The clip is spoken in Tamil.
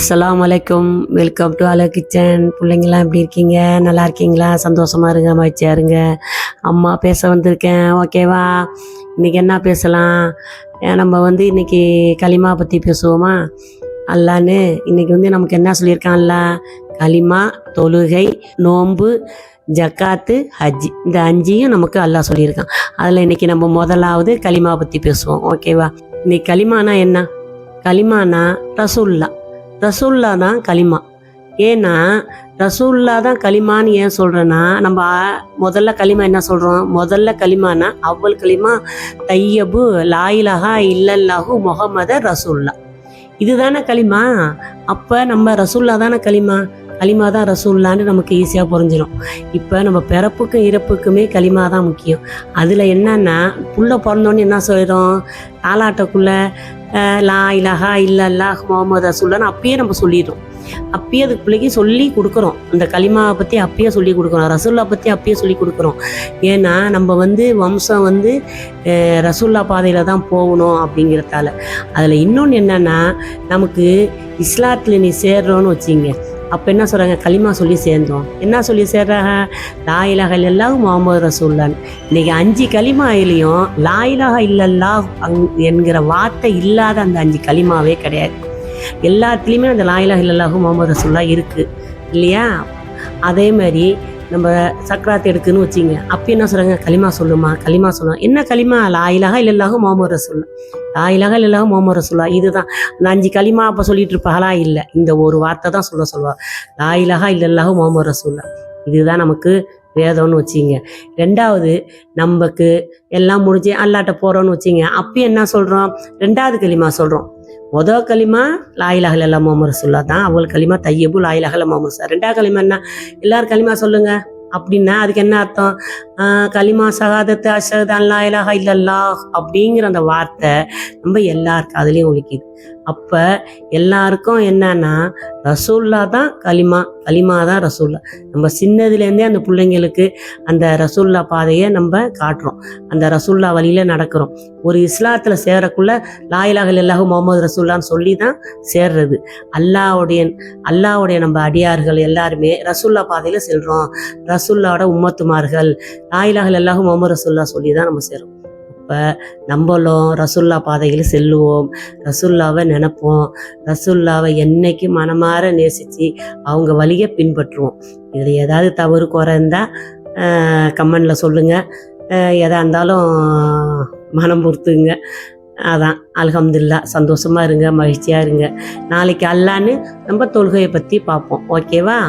அஸ்லாம் அலைக்கும் வெல்கம் டு அலோ கிச்சன் பிள்ளைங்களாம் எப்படி இருக்கீங்க? நல்லா இருக்கீங்களா? சந்தோஷமா இருங்க மகிழ்ச்சியாக இருங்க. அம்மா பேச வந்திருக்கேன். ஓகேவா இன்னைக்கு என்ன பேசலாம்? ஏன் நம்ம வந்து இன்னைக்கு களிமா பற்றி பேசுவோமா? அல்லான்னு. இன்றைக்கி வந்து நமக்கு என்ன சொல்லியிருக்கான்ல களிமா தொழுகை நோன்பு ஜக்காத்து ஹஜ்ஜி இந்த அஞ்சையும் நமக்கு அல்லாஹ் சொல்லியிருக்கான். அதில் இன்னைக்கு நம்ம முதலாவது களிமா பற்றி பேசுவோம். ஓகேவா இன்னைக்கு களிமானா என்ன? களிமானா ரசுல்லா ரசூல்லா தான் களிமா. ஏன்னா ரசூல்லா தான் களிமான்னு ஏன் சொல்கிறேன்னா நம்ம முதல்ல களிமா என்ன சொல்கிறோம் முதல்ல களிமானா அவ்வள் களிமா தையபு லாயிலஹா இல்லல்லாஹு முகமத ரசூல்லா. இதுதானே களிமா? அப்போ நம்ம ரசூல்லா தானே களிமா? களிமா தான் ரசூல்லான்னு நமக்கு ஈஸியாக புரிஞ்சிடும் இப்போ நம்ம பிறப்புக்கும் இறப்புக்குமே களிமா தான் முக்கியம். அதில் என்னன்னா புள்ள பிறந்தோன்னு என்ன சொல்லிடும் தாலாட்டக்குள்ளே லா இலஹா இல்லல்லா முகமது ரசூல்லான்னு அப்பயே நம்ம சொல்லிடுறோம். அப்பயே அதுக்கு பிள்ளைக்கு சொல்லி கொடுக்குறோம். அந்த களிமாவை பற்றி அப்பயே சொல்லி கொடுக்குறோம். ரசூல்லா பற்றி அப்பயே சொல்லி கொடுக்குறோம். ஏன்னா நம்ம வந்து வம்சம் வந்து ரசுல்லா ரசூல்லா பாதையில் தான் போகணும் அப்படிங்கிறதால. அதில் இன்னொன்று என்னென்னா நமக்கு இஸ்லாத்தில் நீ சேர்றோன்னு வச்சிங்க அப்போ என்ன சொல்கிறாங்க களிமா சொல்லி சேர்ந்தோம். என்ன சொல்லி சேர்றாங்க லாயிலாக இல்லல்லாஹ் முகமது ரசூல்லான் இன்னைக்கு அஞ்சு களிமா இல்லையும் லாயிலாக அங் என்கிற வார்த்தை இல்லாத அந்த அஞ்சு களிமாவே கிடையாது. எல்லாத்துலேயுமே அந்த லாயிலாக இல்லல்லாஹு முகமது ரசூல்லா இருக்குது இல்லையா? அதே மாதிரி நம்ம சக்கராத்து எடுக்குன்னு வச்சிங்க. அப்போ என்ன சொல்கிறாங்க களிமா சொல்லுமா? களிமா சொல்லுவோம் என்ன களிமா? லாயிலாக இல்லல்லாஹு மோமர ரசூல்லா லாயிலாக இல்லல்லாஹு மோமர சொல்லுவா இதுதான். அந்த அஞ்சு களிமா அப்போ சொல்லிட்டு இருப்பாங்களா? இல்லை. இந்த ஒரு வார்த்தை தான் சொல்ல சொல்லுவா. லாயிலாக இல்லல்லாஹு மோமர சொல்ல இதுதான் நமக்கு வேதம்னு வச்சிங்க. ரெண்டாவது நமக்கு எல்லாம் முடிஞ்சு அல்லாட்ட போகிறோன்னு வச்சிங்க. அப்போ என்ன சொல்கிறோம் ரெண்டாவது களிமா சொல்கிறோம் முதல் களிமா லாயிலகல் எல்லாம் முகமது ரசூல்லா தான். அவள் களிமா தையபு லாயிலாக இல்ல ரெண்டாவது களிமா என்ன எல்லாரும் களிமா சொல்லுங்க. அப்படின்னா அதுக்கு என்ன அர்த்தம்? களிமா சகாதத்து அஷத் அல்லா இலாஹா இல்லல்லா அப்படிங்கிற அந்த வார்த்தை நம்ம எல்லார் அதுலேயும் ஒழிக்குது அப்போ எல்லாருக்கும் என்னன்னா ரசூல்லா தான் களிமா களிமா தான் ரசூல்லா. நம்ம சின்னதுலேருந்தே அந்த பிள்ளைங்களுக்கு அந்த ரசூல்லா பாதையை நம்ம காட்டுறோம். அந்த ரசூல்லா வழியில் நடக்கிறோம். ஒரு இஸ்லாத்தில் சேரக்குள்ள லாயிலாக எல்லாகும் முகமது ரசூல்லான்னு சொல்லி தான் சேர்றது. அல்லாவுடைய அல்லாவுடைய நம்ம அடியார்கள் எல்லாருமே ரசூல்லா பாதையில் செல்கிறோம் ரசூல்லாவோட உம்மத்துமார்கள் லாயிலாக எல்லாகும் முகமது ரசூல்லா சொல்லி தான் நம்ம சேரும் அப்போ நம்மளும் ரசுல்லா பாதையில் செல்லுவோம். ரசுல்லாவை நினப்போம். ரசுல்லாவை என்னைக்கு மனமாற நேசித்து அவங்க வழியை பின்பற்றுவோம். இதில் ஏதாவது தவறு குறை இருந்தால் கமெண்டில் சொல்லுங்கள் எதாக இருந்தாலும் மனம் பொறுத்துங்க. அதான். அலகம்துல்லா சந்தோஷமாக இருங்க. மகிழ்ச்சியாக இருங்க. நாளைக்கு அல்லான்னு நம்ம தொழுகையை பற்றி பார்ப்போம். ஓகேவா?